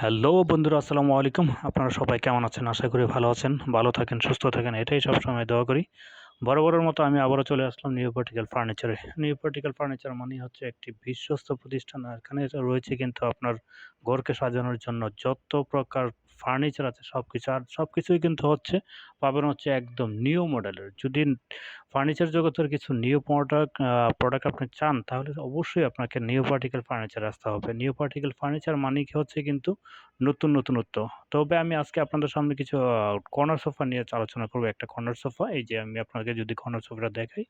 Hello বন্ধুরা, আসসালামু আলাইকুম। আপনারা সবাই কেমন আছেন? আশা করি ভালো আছেন, ভালো থাকেন, সুস্থ থাকেন, এটাই সবসময় দোয়া করি। বরাবরের মতো আমি আবারও চলে আসলাম নিউ পার্টিক্যাল ফার্নিচারে নিউ পার্টিক্যাল ফার্নিচার মানে হচ্ছে একটি বিশ্বস্ত প্রতিষ্ঠান। এখানে রয়েছে কিন্তু আপনার ঘরকে সাজানোর জন্য যত প্রকার ফার্নিচার আছে সব কিছু আর সব কিছুই কিন্তু হচ্ছে, পাবেন হচ্ছে একদম নিউ মডেলের যদি ফার্নিচার জগতের কিছু নিউ প্রোডাক্ট প্রোডাক্ট আপনি চান, তাহলে অবশ্যই আপনাকে নিউ পার্টিক্যাল ফার্নিচার আসতে হবে। নিউ পার্টিক্যাল ফার্নিচার মানে কি হচ্ছে কিন্তু নতুন নতুনত্ব তবে আমি আজকে আপনাদের সামনে কিছু কর্নার সোফা নিয়ে আলোচনা করব। একটা কর্নার সোফা এই যে আমি আপনাকে যদি কর্নার সোফাটা দেখাই,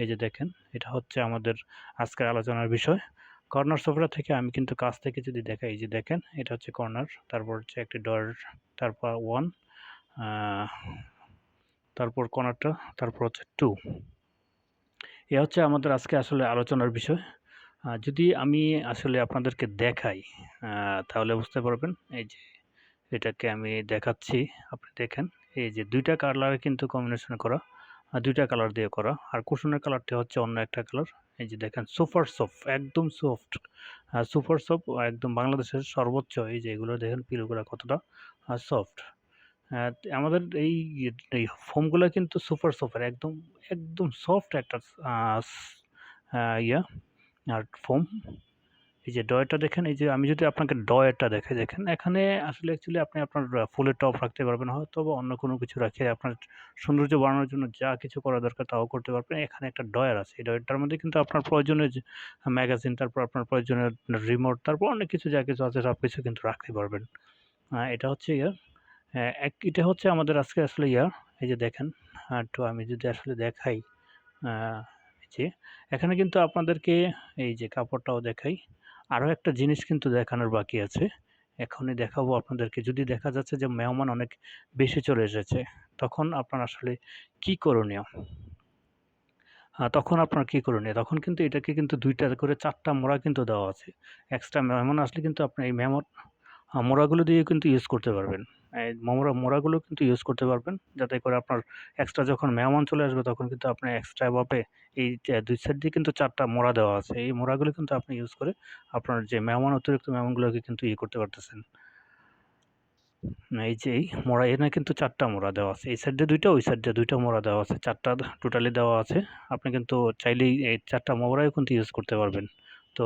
এই যে দেখেন, এটা হচ্ছে আমাদের আজকের আলোচনার বিষয়। কর্নার সোফাটা থেকে আমি কিন্তু কাছ থেকে যদি দেখাই যে দেখেন, এটা হচ্ছে কর্নার, তারপর হচ্ছে একটি ডর, তারপর ওয়ান তারপর কর্নারটা, তারপর হচ্ছে টু। এ হচ্ছে আমাদের আজকে আসলে আলোচনার বিষয়। যদি আমি আসলে আপনাদেরকে দেখাই তাহলে বুঝতে পারবেন, এই যে এটাকে আমি দেখাচ্ছি, আপনি দেখেন, এই যে দুইটা কালার কিন্তু কম্বিনেশন করা দুইটা কালার দিয়ে করা, আর কুশনের কালারটি হচ্ছে অন্য একটা কালার। এই যে দেখেন, সুপার সফট, একদম সফট। সুপার সফট একদম বাংলাদেশের সর্বোচ্চ। এই যে এগুলো দেখেন পিলগুলো কতটা সফট। আমাদের এই এই ফোমগুলো কিন্তু সুপার সফট, একদম একদম সফট একটা ইয়া, আর ফোম। এই যে ডয়টা দেখেন, এই যে আমি যদি আপনাকে ডয়টা দেখে দেখেন এখানে আসলে অ্যাকচুয়ালি আপনি আপনার ফুলের টপ রাখতে পারবেন, হয়তো বা অন্য কোনো কিছু রাখে, আপনার সৌন্দর্য বাড়ানোর জন্য যা কিছু করা দরকার তাও করতে পারবেন। এখানে একটা ডয়ার আছে, এই ডয়ারটার মধ্যে কিন্তু আপনার প্রয়োজনীয় ম্যাগাজিন তারপর আপনার প্রয়োজনীয় রিমোট তারপর অনেক কিছু যা কিছু আছে সব কিছু কিন্তু রাখতে পারবেন। এটা হচ্ছে ইয়ার এক, এটা হচ্ছে আমাদের আজকে আসলে ইয়ার, এই যে দেখেন, একটু আমি যদি আসলে দেখাই যে, এখানে কিন্তু আপনাদেরকে এই যে কাপড়টাও দেখাই। আরও একটা জিনিস কিন্তু দেখানোর বাকি আছে। এখনই দেখাবো আপনাদেরকে। যদি দেখা যাচ্ছে যে মেহমান অনেক বেশি চলে এসেছে, তখন আপনার আসলে কি করণীয়? তখন আপনার কী করণীয়? তখন কিন্তু এটাকে কিন্তু দুইটা করে চারটা মোড়া কিন্তু দেওয়া আছে। এক্সট্রা মেহমান আসলে কিন্তু আপনার এই মেহমান মোড়াগুলো দিয়ে কিন্তু ইউজ করতে পারবেন। মোড়া মোড়াগুলো কিন্তু ইউজ করতে পারবেন। যাতে করে আপনার এক্সট্রা যখন মেহমান চলে আসবে, তখন কিন্তু আপনি এক্সট্রাভাবে এই দুই সাইড দিয়ে কিন্তু চারটা মোড়া দেওয়া আছে। এই মোড়াগুলো কিন্তু আপনি ইউজ করে আপনার যে মেহমান, অতিরিক্ত মেহমানগুলোকে কিন্তু ইয়ে করতে পারতেছেন। এই যে এই মোড়া এখানে কিন্তু চারটা মোড়া দেওয়া আছে। এই সাইডে দুইটা, ওই সাইডে দুইটা মোড়া দেওয়া আছে। চারটা টোটালি দেওয়া আছে। আপনি কিন্তু চাইলেই এই চারটা মোড়াই কিন্তু ইউজ করতে পারবেন। তো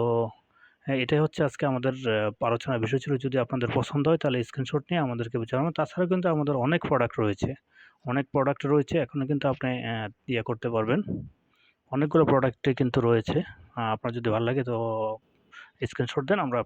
হ্যাঁ এটাই হচ্ছে আজকে আমাদের আলোচনার বিষয় ছিল। যদি আপনাদের পছন্দ হয়, তাহলে স্ক্রিনশট নিয়ে আমাদেরকে জানানো। তাছাড়া কিন্তু আমাদের অনেক প্রোডাক্ট রয়েছে। অনেক প্রোডাক্ট রয়েছে এখনও কিন্তু আপনি ইয়ে করতে পারবেন। অনেকগুলো প্রোডাক্টে কিন্তু রয়েছে। আপনার যদি ভালো লাগে তো স্ক্রিনশট দেন, আমরা